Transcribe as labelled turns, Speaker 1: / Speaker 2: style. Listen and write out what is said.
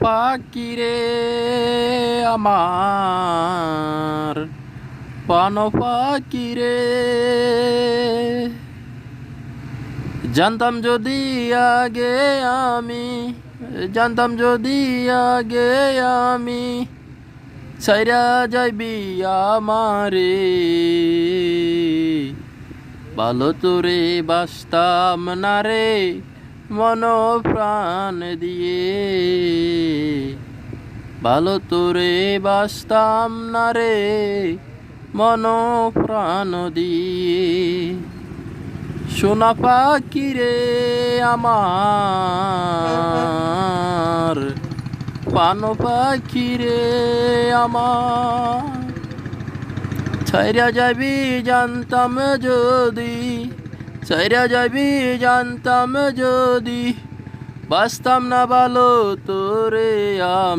Speaker 1: পাখি রে আমার। পান পাখি রে জানতাম যদি আগে আমি, জানতাম যদি আগে আমি সাইরা যাইবি আমারে। ভালো তোরে বাসতাম না রে। মন প্রাণ দিয়ে। ভালো তোরে বাসতাম না রে মন প্রাণ দিয়ে। সোনা পাখি রে আমার, পান পাখি রে আমার। ছাইরা যাবি, জানতাম যদি ছাইরা যাবি জানতাম যদি বাঁচতাম না ভালো তোরে আমি